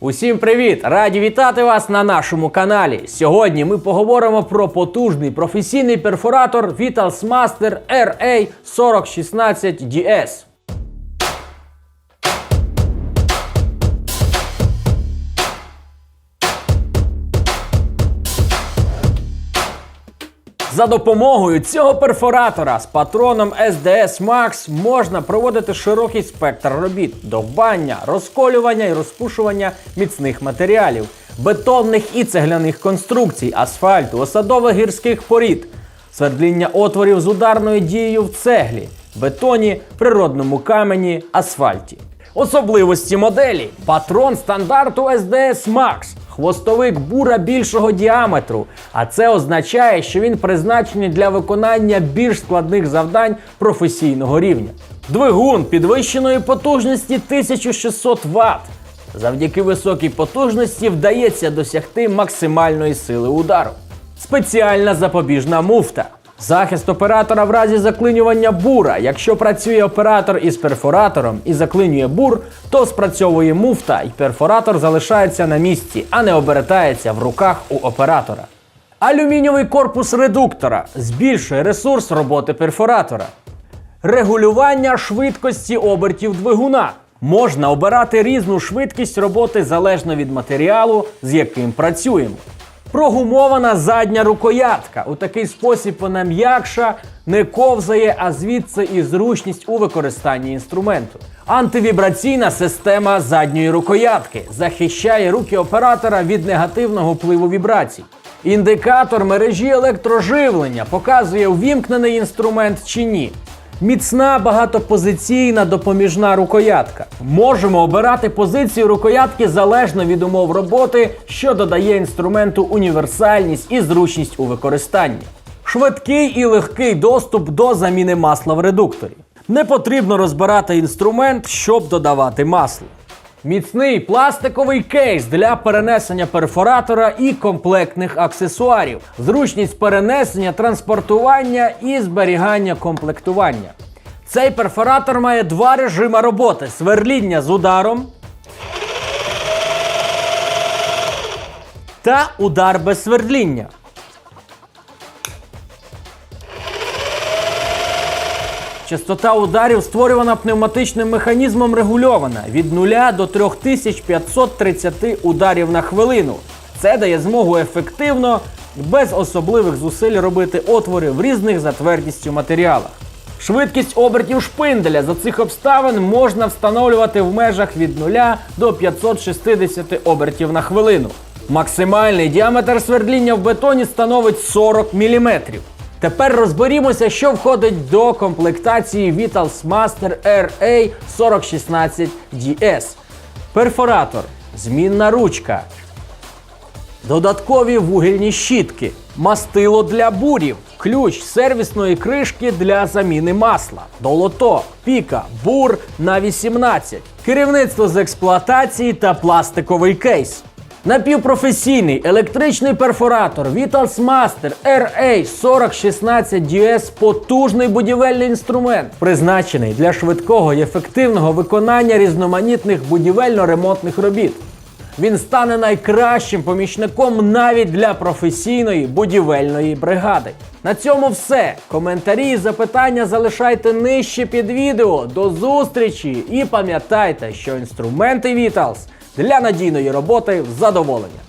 Усім привіт! Раді вітати вас на нашому каналі. Сьогодні ми поговоримо про потужний професійний перфоратор Vitalsmaster RA4016DS. За допомогою цього перфоратора з патроном SDS Max можна проводити широкий спектр робіт: довбання, розколювання і розпушування міцних матеріалів, бетонних і цегляних конструкцій, асфальту, осадових гірських порід, свердління отворів з ударною дією в цеглі, бетоні, природному камені, асфальті. Особливості моделі: патрон стандарту SDS Max, хвостовик бура більшого діаметру. А це означає, що він призначений для виконання більш складних завдань професійного рівня. Двигун підвищеної потужності 1600 Вт. Завдяки високій потужності вдається досягти максимальної сили удару. Спеціальна запобіжна муфта. Захист оператора в разі заклинювання бура. Якщо працює оператор із перфоратором і заклинює бур, то спрацьовує муфта і перфоратор залишається на місці, а не обертається в руках у оператора. Алюмінієвий корпус редуктора збільшує ресурс роботи перфоратора. Регулювання швидкості обертів двигуна. Можна обирати різну швидкість роботи залежно від матеріалу, з яким працюємо. Прогумована задня рукоятка. У такий спосіб вона м'якша, не ковзає, а звідси і зручність у використанні інструменту. Антивібраційна система задньої рукоятки захищає руки оператора від негативного впливу вібрацій. Індикатор мережі електроживлення показує, увімкнений інструмент чи ні. Міцна багатопозиційна допоміжна рукоятка. Можемо обирати позицію рукоятки залежно від умов роботи, що додає інструменту універсальність і зручність у використанні. Швидкий і легкий доступ до заміни масла в редукторі. Не потрібно розбирати інструмент, щоб додавати масло. Міцний пластиковий кейс для перенесення перфоратора і комплектних аксесуарів, зручність перенесення, транспортування і зберігання комплектування. Цей перфоратор має два режими роботи: сверління з ударом та удар без свердління. Частота ударів створювана пневматичним механізмом регульована від 0 до 3530 ударів на хвилину. Це дає змогу ефективно, без особливих зусиль робити отвори в різних за твердістю матеріалах. Швидкість обертів шпинделя за цих обставин можна встановлювати в межах від 0 до 560 обертів на хвилину. Максимальний діаметр свердління в бетоні становить 40 мм. Тепер розберімося, що входить до комплектації Vitals Master RA 4016 DS. Перфоратор, змінна ручка, додаткові вугільні щітки, мастило для бурів, ключ сервісної кришки для заміни масла, долото, піка, бур на 18, керівництво з експлуатації та пластиковий кейс. Напівпрофесійний електричний перфоратор Vitals Master RA 4016 DS потужний будівельний інструмент, призначений для швидкого і ефективного виконання різноманітних будівельно-ремонтних робіт. Він стане найкращим помічником навіть для професійної будівельної бригади. На цьому все. Коментарі і запитання залишайте нижче під відео. До зустрічі! І пам'ятайте, що інструменти Vitals для надійної роботи в задоволення.